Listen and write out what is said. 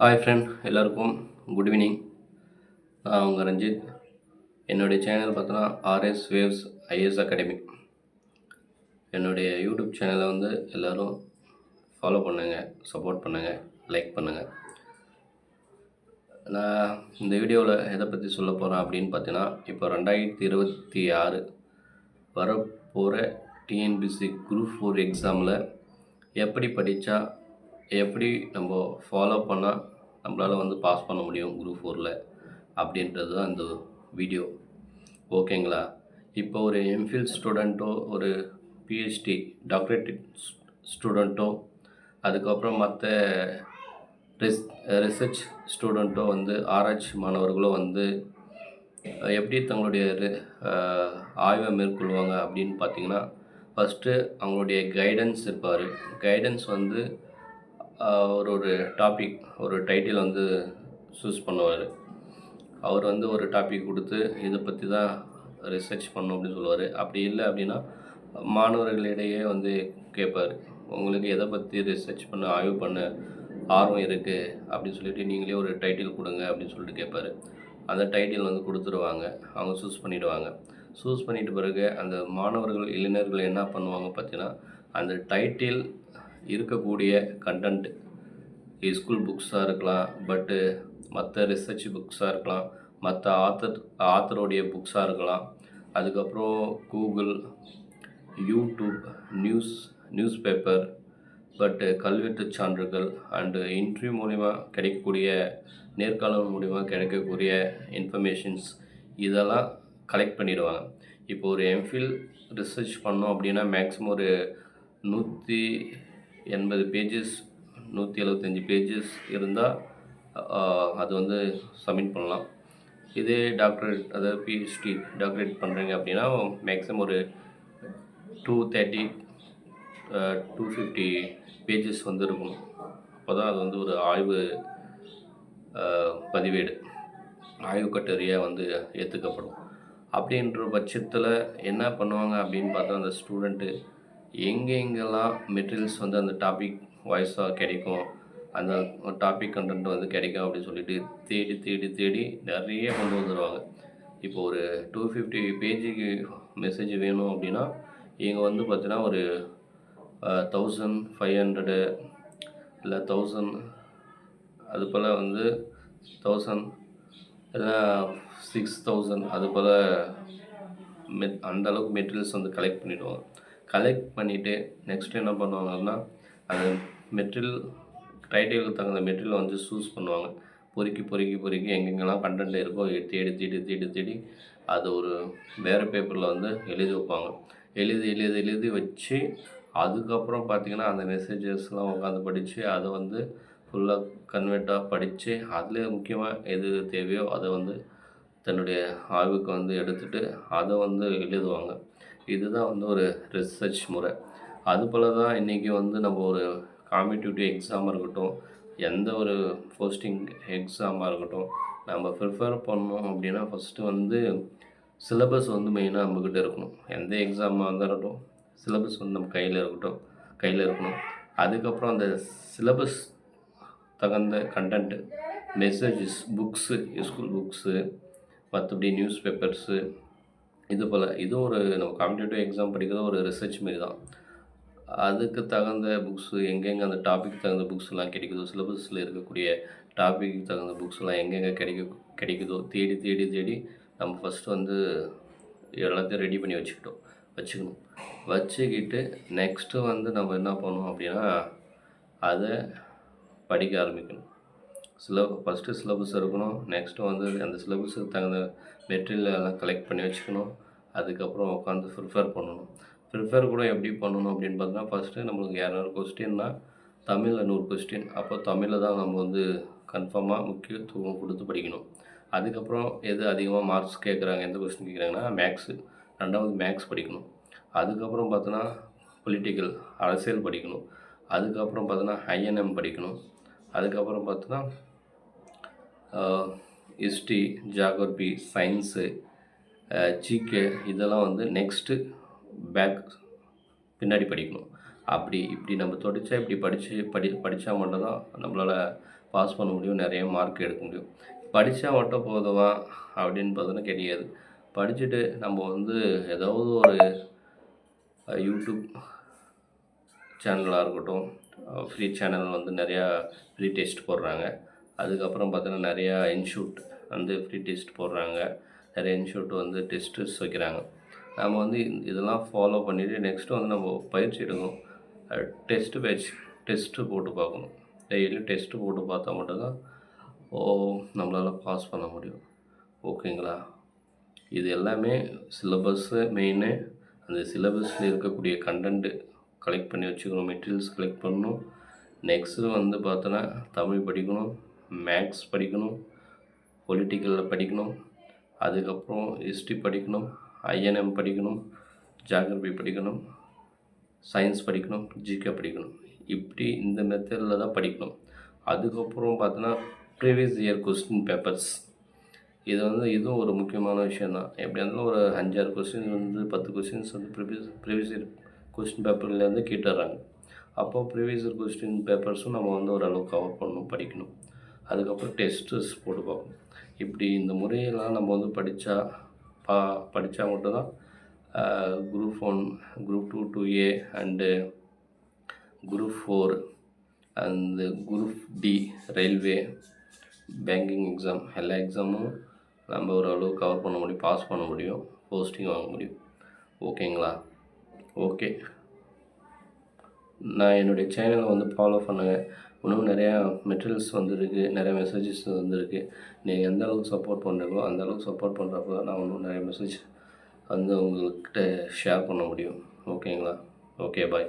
Hi friend எல்லாருக்கும் good evening நான் உங்கள் ரஞ்சித். என்னுடைய சேனல் பார்த்தோன்னா ஆர்எஸ் வேவ்ஸ் ஐஎஸ் அகாடமி என்னுடைய யூடியூப் சேனலை வந்து எல்லோரும் ஃபாலோ பண்ணுங்கள் சப்போர்ட் பண்ணுங்கள் லைக் பண்ணுங்கள் நான் இந்த வீடியோவில் எதை பற்றி சொல்ல போகிறேன் அப்படின்னு பார்த்தீங்கன்னா இப்போ ரெண்டாயிரத்தி இருபத்தி ஆறு வரப்போகிற டிஎன்பிசி குரூப் ஃபோர் எக்ஸாமில் எப்படி படித்தா எப்படி நம்ம ஃபாலோ பண்ணால் நம்மளால் வந்து பாஸ் பண்ண முடியும் குரூப் ஃபோரில் அப்படின்றது தான் இந்த வீடியோ ஓகேங்களா இப்போ ஒரு எம்ஃபில் ஸ்டூடெண்ட்டோ ஒரு பிஹெச்டி டாக்டரேட் ஸ்டூடெண்ட்டோ அதுக்கப்புறம் மற்ற ரிஸ் ரிசர்ச் ஸ்டூடெண்ட்டோ வந்து ஆராய்ச்சி மாணவர்களோ வந்து எப்படி தங்களுடைய ரி- ஆய்வை மேற்கொள்வாங்க அப்படின்னு பார்த்தீங்கன்னா ஃபஸ்ட்டு அவங்களுடைய கைடன்ஸ் இருப்பார். கைடன்ஸ் வந்து ஒரு ஒரு டாபிக் ஒரு டைட்டில் வந்து சூஸ் பண்ணுவார். அவர் வந்து ஒரு டாபிக் கொடுத்து இதை பற்றி தான் ரிசர்ச் பண்ணும் அப்படின்னு சொல்லுவார். அப்படி இல்லை அப்படின்னா மாணவர்களிடையே வந்து கேட்பார் உங்களுக்கு எதை பற்றி ரிசர்ச் பண்ண ஆய்வு பண்ண ஆர்வம் இருக்குது அப்படின்னு சொல்லிட்டு நீங்களே ஒரு டைட்டில் கொடுங்க அப்படின்னு சொல்லிட்டு கேட்பாரு அந்த டைட்டில் வந்து கொடுத்துருவாங்க. அவங்க சூஸ் பண்ணிவிடுவாங்க சூஸ் பண்ணிட்ட பிறகு அந்த மாணவர்கள் இளைஞர்கள் என்ன பண்ணுவாங்க பார்த்தீங்கன்னா அந்த டைட்டில் இருக்கக்கூடிய கண்டென்ட் ஸ்கூல் புக்ஸாக இருக்கலாம் பட்டு மற்ற ரிசர்ச் புக்ஸாக இருக்கலாம் மற்ற ஆத்தர் ஆத்தருடைய புக்ஸாக இருக்கலாம். அதுக்கப்புறம் Google YouTube news news paper பட்டு கல்வெட்டு சான்றுகள் அண்டு இன்டர்வியூ மூலிமா கிடைக்கக்கூடிய நேர்காணல் மூலிமா கிடைக்கக்கூடிய இன்ஃபர்மேஷன்ஸ் இதெல்லாம் கலெக்ட் பண்ணிடுவாங்க. இப்போ ஒரு எம்ஃபில் ரிசர்ச் பண்ணோம் அப்படின்னா மேக்ஸிமம் ஒரு நூற்றி எண்பது பேஜஸ் நூற்றி எழுபத்தஞ்சி பேஜஸ் இருந்தால் அது வந்து சப்மிட் பண்ணலாம். இதே டாக்டரேட் அதாவது பிஹெச்டி டாக்டரேட் பண்ணுறீங்க அப்படின்னா மேக்ஸிமம் ஒரு two thirty two fifty pages வந்து இருக்கணும். அப்போ தான் அது வந்து ஒரு ஆய்வு பதிவேடு ஆய்வு கட்டுரையாக வந்து ஏற்றுக்கப்படும் அப்படின்ற பட்சத்தில் என்ன பண்ணுவாங்க அப்படின்னு பார்த்தா அந்த ஸ்டூடெண்ட்டு எங்கெங்கெல்லாம் மெட்டீரியல்ஸ் வந்து அந்த டாபிக் வாய்ஸாக கிடைக்கும் அந்த டாபிக் கண்டென்ட் வந்து கிடைக்கும் அப்படின்னு சொல்லிட்டு தேடி தேடி தேடி நிறைய கொண்டு வந்துடுவாங்க இப்போ ஒரு டூ ஃபிஃப்டி பேஜுக்கு மெசேஜ் வேணும் அப்படின்னா இவங்க வந்து பார்த்தீங்கன்னா ஒரு தௌசண்ட் ஃபைவ் ஹண்ட்ரடு இல்லை தௌசண்ட் அது போல் வந்து தௌசண்ட் இல்லை சிக்ஸ் தௌசண்ட் அது போல் மெ அந்தளவுக்கு மெட்டீரியல்ஸ் வந்து கலெக்ட் பண்ணிவிடுவாங்க கலெக்ட் பண்ணிவிட்டு நெக்ஸ்ட் என்ன பண்ணுவாங்கன்னா அது மெட்டீரியல் டைட்டிலுக்கு தகுந்த மெட்டீரியல் வந்து சூஸ் பண்ணுவாங்க. பொறுக்கி பொறுக்கி பொறுக்கி எங்கெங்கெல்லாம் கண்டென்ட் இருக்கோ எடுத்து எடுத்து எடுத்து தேடி தேடி அது ஒரு வேறு பேப்பரில் வந்து எழுதி வைப்பாங்க. எழுதி எழுதி எழுதி வச்சு அதுக்கப்புறம் பார்த்தீங்கன்னா அந்த மெசேஜஸ்லாம் உட்காந்து படித்து அதை வந்து ஃபுல்லாக கன்வெர்ட்டாக படித்து அதில் முக்கியமாக எது தேவையோ அதை வந்து தன்னுடைய ஆய்வுக்கு வந்து எடுத்துட்டு அதை வந்து எழுதுவாங்க. இதுதான் வந்து ஒரு ரிசர்ச் முறை. அது போல் தான் இன்றைக்கி வந்து நம்ம ஒரு காம்படிட்டிவ் எக்ஸாமாக இருக்கட்டும் எந்த ஒரு போஸ்டிங் எக்ஸாமாக இருக்கட்டும் நம்ம ப்ரிஃபர் பண்ணோம் அப்படின்னா ஃபஸ்ட்டு வந்து சிலபஸ் வந்து மெயினாக நம்மக்கிட்ட இருக்கணும். எந்த எக்ஸாமாக இருந்தாலும் சிலபஸ் வந்து நம்ம கையில் இருக்கட்டும் கையில் இருக்கணும். அதுக்கப்புறம் அந்த சிலபஸ் தகுந்த content messages books school books மற்றபடி நியூஸ் பேப்பர்ஸு இது போல் இது ஒரு நம்ம காம்படிட்டிவ் எக்ஸாம் படிக்கிறது ஒரு ரிசர்ச் மாரி தான். அதுக்கு தகுந்த புக்ஸு எங்கெங்கே அந்த டாபிக் தகுந்த புக்ஸ்லாம் கிடைக்குதோ சிலபஸில் இருக்கக்கூடிய டாபிக் தகுந்த புக்ஸ்லாம் எங்கெங்கே கிடைக்க கிடைக்குதோ தேடி தேடி தேடி நம்ம ஃபஸ்ட்டு வந்து எல்லாத்தையும் ரெடி பண்ணி வச்சுக்கிட்டோம் வச்சுக்கணும். வச்சுக்கிட்டு நெக்ஸ்ட்டு வந்து நம்ம என்ன பண்ணணும் அப்படின்னா அதை படிக்க ஆரம்பிக்கணும். சில ஃபஸ்ட்டு சிலபஸ் இருக்கணும். நெக்ஸ்ட்டு வந்து அந்த சிலபஸுக்கு தகுந்த மெட்டீரியல் எல்லாம் கலெக்ட் பண்ணி வச்சுக்கணும். அதுக்கப்புறம் உட்காந்து ப்ரிஃபேர் பண்ணணும். ப்ரிஃபேர் கூட எப்படி பண்ணணும் அப்படின்னு பார்த்தோன்னா ஃபஸ்ட்டு நம்மளுக்கு இரநூறு கொஸ்டின்னா தமிழில் நூறு கொஸ்டின் அப்போ தமிழில் தான் நம்ம வந்து கன்ஃபார்மாக முக்கியத்துவம் கொடுத்து படிக்கணும். அதுக்கப்புறம் எது அதிகமாக மார்க்ஸ் கேட்குறாங்க எந்த கொஸ்டின் கேட்குறாங்கன்னா மேக்ஸு ரெண்டாவது மேக்ஸ் படிக்கணும். அதுக்கப்புறம் பார்த்தோன்னா பொலிட்டிக்கல் அரசியல் படிக்கணும். அதுக்கப்புறம் பார்த்தோன்னா ஐஎன்எம் படிக்கணும். அதுக்கப்புறம் பார்த்தோன்னா ஹிஸ்ட்ரி ஜாகிரபி சயின்ஸு ஜிகே இதெல்லாம் வந்து நெக்ஸ்ட்டு பேக் பின்னாடி படிக்கணும். அப்படி இப்படி நம்ம தொடச்சா இப்படி படித்து படி படித்தா மட்டும்தான் நம்மளால் பாஸ் பண்ண முடியும் நிறைய மார்க் எடுக்க முடியும். படித்தா மட்டும் போதுமா அப்படின்னு பார்த்தோன்னா கிடையாது. படிச்சுட்டு நம்ம வந்து ஏதாவது ஒரு யூடியூப் சேனலாக இருக்கட்டும் ஃப்ரீ சேனல் வந்து நிறையா ஃப்ரீ டெஸ்ட் போடுறாங்க. அதுக்கப்புறம் பார்த்தோன்னா நிறையா இன்ஷூட் வந்து ஃப்ரீ டெஸ்ட் போடுறாங்க. நிறைய இன்ஷூட் வந்து டெஸ்ட்டு வைக்கிறாங்க. நம்ம வந்து இதெல்லாம் ஃபாலோ பண்ணிவிட்டு நெக்ஸ்ட்டு வந்து நம்ம பயிற்சி எடுக்கணும். டெஸ்ட்டு பயிற்சி டெஸ்ட்டு போட்டு பார்க்கணும். டெய்லி டெஸ்ட்டு போட்டு பார்த்தா மட்டும்தான் ஓ நம்மளால் பாஸ் பண்ண முடியும். ஓகேங்களா இது எல்லாமே சிலபஸ்ஸு மெயினு அந்த சிலபஸில் இருக்கக்கூடிய கண்டென்ட்டு கலெக்ட் பண்ணி வச்சுக்கணும் மெட்டீரியல்ஸ் கலெக்ட் பண்ணணும். நெக்ஸ்ட்டு வந்து பார்த்தோன்னா தமிழ் படிக்கணும். மேக்ஸ் படிக்கணும் பொலிட்டிக்கலில் படிக்கணும் அதுக்கப்புறம் ஹிஸ்ட்ரி படிக்கணும் ஐஎன்எம் படிக்கணும் ஜாகிரபி படிக்கணும் சயின்ஸ் படிக்கணும் ஜிகே படிக்கணும். இப்படி இந்த மெத்தடில் தான் படிக்கணும். அதுக்கப்புறம் பார்த்தோன்னா ப்ரீவியஸ் இயர் கொஸ்டின் பேப்பர்ஸ் இது வந்து இதுவும் ஒரு முக்கியமான விஷயம் தான். எப்படி இருந்தாலும் ஒரு அஞ்சாறு கொஸ்டின் வந்து பத்து கொஸ்டின்ஸ் வந்து ப்ரீவியஸ் ப்ரீவியஸ் இயர் கொஸ்டின் பேப்பர்லேருந்து கேட்டுடுறாங்க. அப்போது ப்ரீவியஸ் இயர் கொஸ்டின் பேப்பர்ஸும் நம்ம வந்து ஓரளவுக்கு கவர் பண்ணணும் படிக்கணும். அதுக்கப்புறம் டெஸ்ட்டஸ் போட்டு பார்ப்போம். இப்படி இந்த முறையெல்லாம் நம்ம வந்து படித்தா பா படித்தா மட்டும்தான் group one group two two A and group four அந்த group D railway banking exam எல்லா எக்ஸாமும் நம்ம ஓரளவு கவர் பண்ண முடியும் பாஸ் பண்ண முடியும் போஸ்டிங் வாங்க முடியும். ஓகேங்களா ஓகே நான் என்னுடைய சேனலை வந்து ஃபாலோ பண்ணுங்கள் இன்னும் நிறையா மெட்டீரியல்ஸ் வந்துருக்கு நிறைய மெசேஜஸ் வந்திருக்கு. நீங்கள் எந்த அளவுக்கு சப்போர்ட் பண்ணுறீங்களோ அந்த அளவுக்கு சப்போர்ட் பண்ணுறப்ப நான் இன்னும் நிறைய மெசேஜ் வந்து உங்கள்கிட்ட ஷேர் பண்ண முடியும். ஓகேங்களா ஓகே பாய்